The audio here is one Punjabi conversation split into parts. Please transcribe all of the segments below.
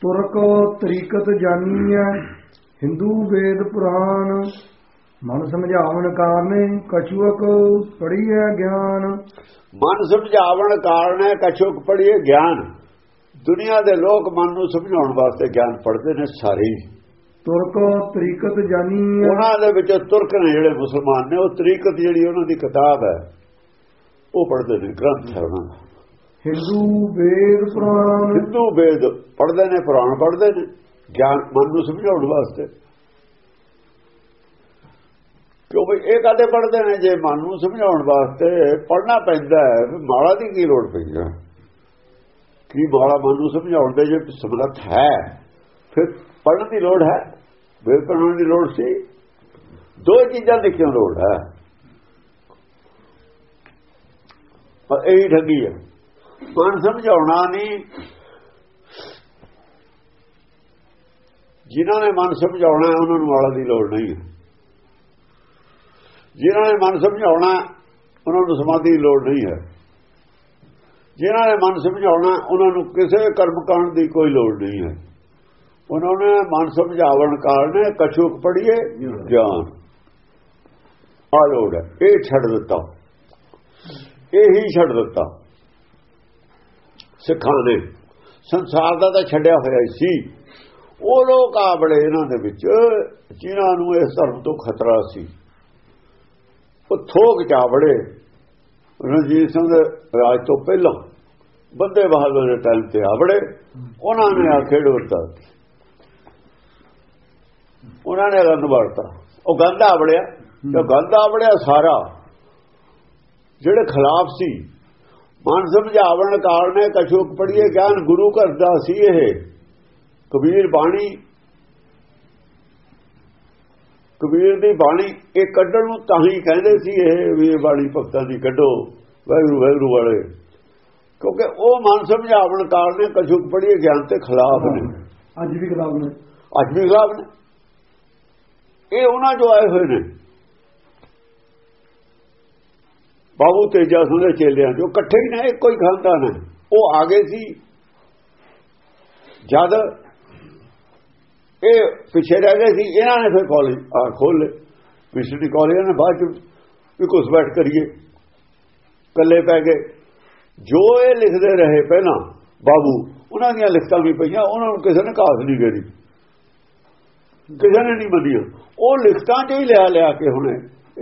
ਤੁਰਕ ਤਰੀਕਤ ਜਾਨੀਐ ਹਿੰਦੂ ਵੇਦ ਪੁਰਾਣ। ਮਨ ਸਮਝਾਵਣ ਕਾਰਨੇ ਕਛੁਅਕ ਪੜੀਐ ਗਿਆਨ। ਮਨ ਸਮਝਾਵਣ ਕਾਰਨ ਹੈ ਕਛੁਕ ਪੜੀਏ ਗਿਆਨ। ਦੁਨੀਆ ਦੇ ਲੋਕ ਮਨ ਨੂੰ ਸਮਝਾਉਣ ਵਾਸਤੇ ਗਿਆਨ ਪੜ੍ਹਦੇ ਨੇ ਸਾਰੇ। ਹੀ। ਤੁਰਕ ਤਰੀਕਤ ਜਾਨੀਐ। ਉਹਨਾਂ ਦੇ ਵਿੱਚ ਤੁਰਕ ਨੇ ਜਿਹੜੇ ਮੁਸਲਮਾਨ ਨੇ ਉਹ ਤਰੀਕਤ ਜਿਹੜੀ ਉਹਨਾਂ ਦੀ ਕਿਤਾਬ ਹੈ ਉਹ ਪੜ੍ਹਦੇ ਨੇ ਗ੍ਰੰਥ ਹੈ ਉਹਨਾਂ ਦਾ। ਹਿੰਦੂ ਵੇਦ ਪੁਰਾਣ। ਹਿੰਦੂ ਵੇਦ ਪੜ੍ਹਦੇ ਨੇ, ਪੁਰਾਣ ਪੜ੍ਹਦੇ ਨੇ, ਗਿਆਨ, ਮਨ ਨੂੰ ਸਮਝਾਉਣ ਵਾਸਤੇ। ਕਿਉਂਕਿ ਇਹ ਕਾਦੇ ਪੜ੍ਹਦੇ ਨੇ? ਜੇ ਮਨ ਨੂੰ ਸਮਝਾਉਣ ਵਾਸਤੇ ਪੜ੍ਹਨਾ ਪੈਂਦਾ ਹੈ ਮਾਲਾ ਦੀ ਕੀ ਲੋੜ ਪਈ ਹੈ ਕੀ ਮਾਲਾ ਮਨ ਨੂੰ ਸਮਝਾਉਣ ਦੇ ਜੇ ਸਮਰੱਥ ਹੈ? ਫਿਰ ਪੜ੍ਹਨ ਦੀ ਲੋੜ ਹੈ? ਵੇਦ ਪੜ੍ਹਨ ਦੀ ਲੋੜ ਸੀ? ਦੋ ਚੀਜ਼ਾਂ ਦੀ ਕਿਉਂ ਲੋੜ ਹੈ। ਪਰ ਇਹ ਠੱਗੀ ਹੈ ਮਨ ਸਮਝਾਉਣਾ ਨਹੀਂ। ਜਿਨ੍ਹਾਂ ਨੇ ਮਨ ਸਮਝਾਉਣਾ, ਉਹਨਾਂ ਨੂੰ ਮਾਲਾ ਦੀ ਲੋੜ ਨਹੀਂ। ਹੈ ਜਿਨ੍ਹਾਂ ਨੇ ਮਨ ਸਮਝਾਉਣਾ, ਉਹਨਾਂ ਨੂੰ ਸਮਾਧੀ ਦੀ ਲੋੜ ਨਹੀਂ ਹੈ। ਜਿਨ੍ਹਾਂ ਨੇ ਮਨ ਸਮਝਾਉਣਾ, ਉਹਨਾਂ ਨੂੰ ਕਿਸੇ ਕਰਮ ਕਾਂਡ ਦੀ ਕੋਈ ਲੋੜ ਨਹੀਂ ਹੈ। ਉਹਨਾਂ ਨੇ ਮਨ ਸਮਝਾਵਣ ਕਾਰਨ ਕਛੁਕ ਪੜੀਏ ਗਿਆਨ ਆ ਲੋੜ ਹੈ। ਇਹ ਛੱਡ ਦਿੱਤਾ। ਇਹੀ ਛੱਡ ਦਿੱਤਾ। ਸਿੱਖਾਂ ਨੇ। ਸੰਸਾਰ ਦਾ ਤਾਂ ਛੱਡਿਆ ਹੋਇਆ ਸੀ। ਉਹ ਲੋਕ ਆ ਬੜੇ ਇਹਨਾਂ ਦੇ ਵਿੱਚ, ਜਿਨ੍ਹਾਂ ਨੂੰ ਇਸ ਧਰਮ ਤੋਂ ਖਤਰਾ ਸੀ। ਉਹ ਥੋਕ ਚਾ ਬੜੇ। ਰਣਜੀਤ ਸਿੰਘ ਦੇ ਰਾਜ ਤੋਂ ਪਹਿਲਾਂ ਬੰਦੇ ਬਹਾਦਰ ਦੇ ਟਾਈਮ ਤੇ ਆਵੜੇ ਉਹਨਾਂ ਨੇ ਆ ਖੇਡ ਵਰਤਾ। ਉਹਨਾਂ ਨੇ ਗੰਦ ਵਰਤਾ। ਉਹ ਗੰਦ ਆਵੜਿਆ ਤੇ ਗੰਦ ਆਵੜਿਆ ਸਾਰਾ, ਜਿਹੜੇ ਖਿਲਾਫ ਸੀ ਮਨ ਸਮਝਾਵਣ ਕਾਰਨ ਕਛੂਕ ਪੜੀਏ ਗਿਆਨ ਗੁਰੂ ਘਰ ਦਾ ਸੀ ਇਹ। ਕਬੀਰ ਬਾਣੀ ਕਬੀਰ ਦੀ ਬਾਣੀ ਇਹ ਕੱਢਣ ਨੂੰ ਤਾਂ ਹੀ ਕਹਿੰਦੇ ਸੀ ਇਹ ਵੀ ਇਹ ਬਾਣੀ ਭਗਤਾਂ ਦੀ ਕੱਢੋ ਵੈਗਰੂ ਵੈਗਰੂ ਵਾਲੇ। ਕਿਉਂਕਿ ਉਹ ਮਨ ਸਮਝਾਵਣ ਕਾਰਨ ਕਛੂਕ ਪੜੀਏ ਗਿਆਨ ਤੇ ਖਿਲਾਫ ਨੇ। ਅੱਜ ਵੀ ਕਿਤਾਬ ਨੇ। ਅੱਜ ਵੀ ਖਿਲਾਫ ਨੇ। ਇਹ ਉਹਨਾਂ ਜੋ ਆਏ ਹੋਏ ਨੇ। ਬਾਬੂ ਤੇਜਾ ਸਿੰਘ ਦੇ ਚੇਲਿਆਂ ਜੋ ਇਕੱਠੇ ਹੀ ਨੇ, ਇੱਕੋ ਹੀ ਖਾਨਦਾਨ ਹੈ ਉਹ ਆ ਗਏ ਸੀ। ਜਦ ਇਹ ਪਿੱਛੇ ਰਹਿ ਗਏ ਸੀ, ਇਹਨਾਂ ਨੇ ਫਿਰ ਕਾਲਜ ਆ ਖੋਲ ਲਏ। ਮਿਸ਼ਨਰੀ ਕਾਲਜ ਨੇ ਬਾਅਦ ਚ ਵੀ ਕੁਝ ਬੈਠ ਕਰੀਏ। ਕੱਲੇ ਪੈ ਗਏ। ਜੋ ਇਹ ਲਿਖਦੇ ਰਹੇ ਪਹਿਲਾਂ, ਬਾਬੂ, ਉਹਨਾਂ ਦੀਆਂ ਲਿਖਤਾਂ ਵੀ ਪਈਆਂ, ਉਹਨਾਂ ਨੂੰ ਕਿਸੇ ਨੇ ਕਾਸ ਨਹੀਂ ਕਰੀ ਕਿਸੇ ਨੇ ਨਹੀਂ ਮੰਨੀਆਂ। ਉਹ ਲਿਖਤਾਂ ਚੋਂ ਹੀ ਲਿਆ ਲਿਆ ਕੇ ਹੁਣੇ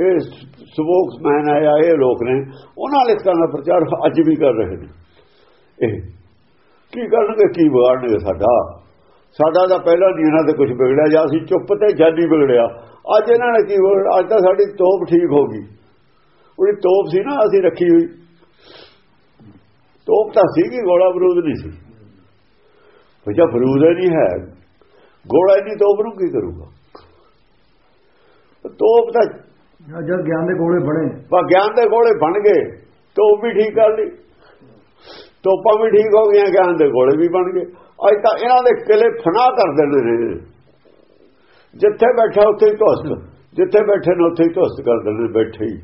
ਇਹ ਸਪੋਕਸਮੈਨ ਆਇਆ ਇਹ ਲੋਕ ਨੇ, ਉਹਨਾਂ ਲਿਖਤਾਂ ਦਾ ਪ੍ਰਚਾਰ ਅੱਜ ਵੀ ਕਰ ਰਹੇ ਨੇ। ਇਹ ਕੀ ਕਰਨਗੇ, ਕੀ ਵਿਗਾੜਨਗੇ ਸਾਡਾ? ਸਾਡਾ ਤਾਂ ਪਹਿਲਾਂ ਨਹੀਂ ਇਹਨਾਂ ਤੇ ਕੁਝ ਵਿਗੜਿਆ ਜਾਂ ਅਸੀਂ ਚੁੱਪ ਤੇ ਜਾਨੀ ਵਿਗੜਿਆ। ਅੱਜ ਇਹਨਾਂ ਨੇ ਕੀ ਵਿਗੜ- ਅੱਜ ਤਾਂ ਸਾਡੀ ਤੋਪ ਠੀਕ ਹੋ ਗਈ। ਉਹਦੀ ਤੋਪ ਸੀ ਨਾ, ਅਸੀਂ ਰੱਖੀ ਹੋਈ। ਤੋਪ ਤਾਂ ਸੀਗੀ, ਗੋਲਾ ਬਰੂਦ ਨਹੀਂ ਸੀ। ਵਜਾ ਬਰੂਦ ਹੀ ਨਹੀਂ ਹੈ। ਗੋਲਾ ਨਹੀਂ ਤੋਪ ਨੂੰ ਕੀ ਕਰੂਗਾ? ਤੋਪ ਤਾਂ ਜਦ ਗਿਆਨ ਦੇ ਕੋਲੇ ਬਣੇ। ਵਾ ਗਿਆਨ ਦੇ ਗੋਲੇ ਬਣ ਗਏ ਤੋਪ ਵੀ ਠੀਕ ਕਰ ਲਈ ਤੋਪਾਂ ਵੀ ਠੀਕ ਹੋ ਗਈਆਂ, ਗਿਆਨ ਦੇ ਗੋਲੇ ਵੀ ਬਣ ਗਏ। ਅੱਜ ਤਾਂ ਇਹਨਾਂ ਦੇ ਕਿਲੇ ਫਨਾ ਕਰ ਦਿੰਦੇ ਨੇ। ਜਿੱਥੇ ਬੈਠਾ ਉੱਥੇ ਹੀ ਧੁਸਤ, ਜਿੱਥੇ ਬੈਠੇ ਨੇ ਉੱਥੇ ਹੀ ਧੁਸਤ ਕਰ ਦਿੰਦੇ ਬੈਠੇ ਹੀ।